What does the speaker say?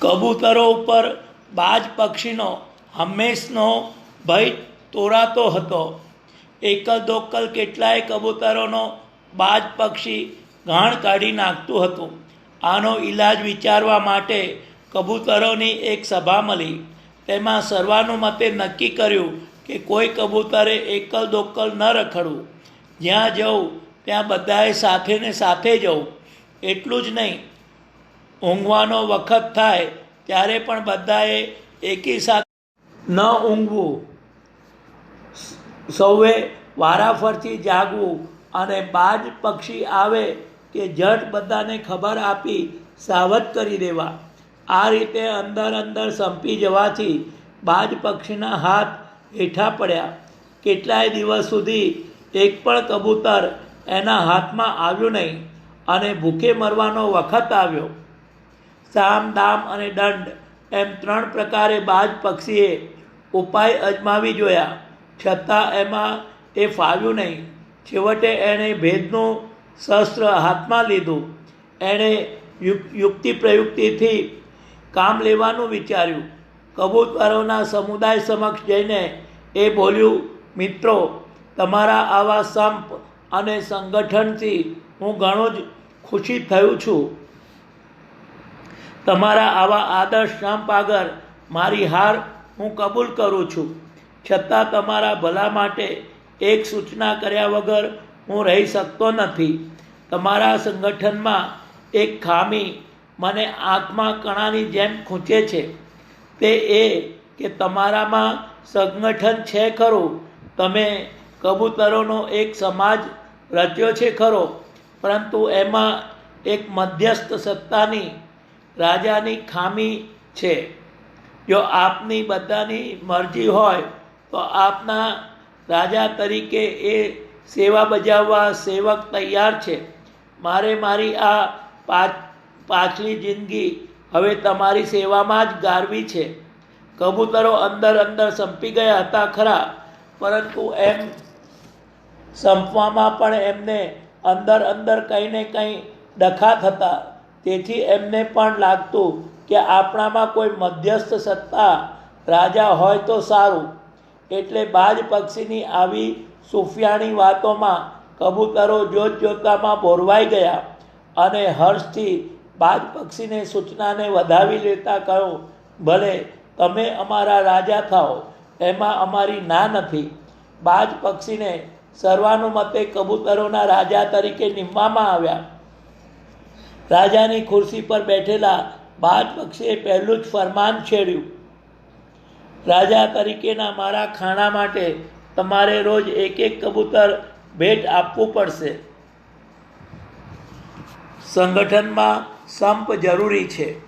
કબૂતરો ઉપર બાજ પક્ષીનો હંમેશનો ભય તોરાતો હતો. એકલ દોકલ કેટલાય કબૂતરોનો બાજ પક્ષી ઘાણ કાઢી નાખતું હતું. આનો ઈલાજ વિચારવા માટે કબૂતરોની એક સભા મળી. તેમાં સર્વાનુમતે નક્કી કર્યું કે કોઈ કબૂતરે એકલ દોકલ ન રખડવું. જ્યાં જવું, ત્યાં બધાએ સાથે ને સાથે જવું. એટલું જ નહીં ઊંઘવાનો વખત થાય, ત્યારે પણ બધાએ એકી સાથે ન ઊંઘવું. સૌએ વારાફરથી જાગવું અને બાજ પક્ષી આવે કે જટ બધાને ખબર આપી સાવધ કરી દેવા. આ રીતે અંદર અંદર સંપી જવાથી બાજ પક્ષીના હાથ હેઠા પડ્યા. કેટલાય દિવસ સુધી એક પણ કબૂતર એના હાથમાં આવ્યું નહીં અને ભૂખે મરવાનો વખત આવ્યો. સામ દામ અને દંડ એમ ત્રણ પ્રકારે બાજ પક્ષીએ ઉપાય અજમાવી જોયા. છતાં એમાં એ ફાવ્યું નહીં. છેવટે એણે ભેદનું શસ્ત્ર હાથમાં લીધું. એણે યુક્તિ પ્રયુક્તિથી કામ લેવાનું વિચાર્યું. કબૂતરોના સમુદાય સમક્ષ જઈને એ બોલ્યું, મિત્રો, તમારા આવા સંપ અને સંગઠનથી હું ઘણો જ ખુશી થયું છું. તમારા આવા આદર્શ સંપ આગળ મારી હાર હું કબૂલ કરું છું. છતાં તમારા ભલા માટે એક સૂચના કર્યા વગર હું રહી શકતો નથી. તમારા સંગઠનમાં એક ખામી મને આંખમાં કણાની જેમ ખૂંચે છે. તે એ કે તમારામાં સંગઠન છે ખરું. તમે કબૂતરોનો એક સમાજ રચ્યો છે ખરો. પરંતુ એમાં એક મધ્યસ્થ સત્તાની રાજાની ખામી છે. જો આપની બધાની મરજી હોય, તો આપના રાજા તરીકે એ સેવા બજાવવા સેવક તૈયાર છે. મારે મારી આ પાછ પાછલી જિંદગી હવે તમારી સેવામાં જ ગારવી છે. કબૂતરો અંદર અંદર સંપી ગયા હતા ખરા, પરંતુ એમ સંપવામાં પણ એમને અંદર અંદર કંઈ ને કંઈ ડખા થતા તેથી એમને પણ લાગતું કે આપણામાં કોઈ મધ્યસ્થ સત્તા રાજા હોય તો સારું. એટલે બાજ પક્ષીની આવી સુફિયાણી વાતોમાં કબૂતરો જોત જોતામાં બોરવાઈ ગયા અને હર્ષથી બાજ પક્ષીને સૂચનાને વધાવી લેતા કહ્યું, ભલે, તમે અમારા રાજા થાઓ, એમાં અમારી ના નથી. બાજ પક્ષીને સર્વાનુમતે કબૂતરોના રાજા તરીકે નિમવામાં આવ્યા. રાજાની ખુરશી પર બેઠેલા બાજ પક્ષીએ પહેલું જ ફરમાન છેડ્યું. રાજા તરીકેના મારા ખાણા માટે તમારે રોજ એક એક કબૂતર ભેટ આપવું પડશે. સંગઠનમાં સંપ જરૂરી છે.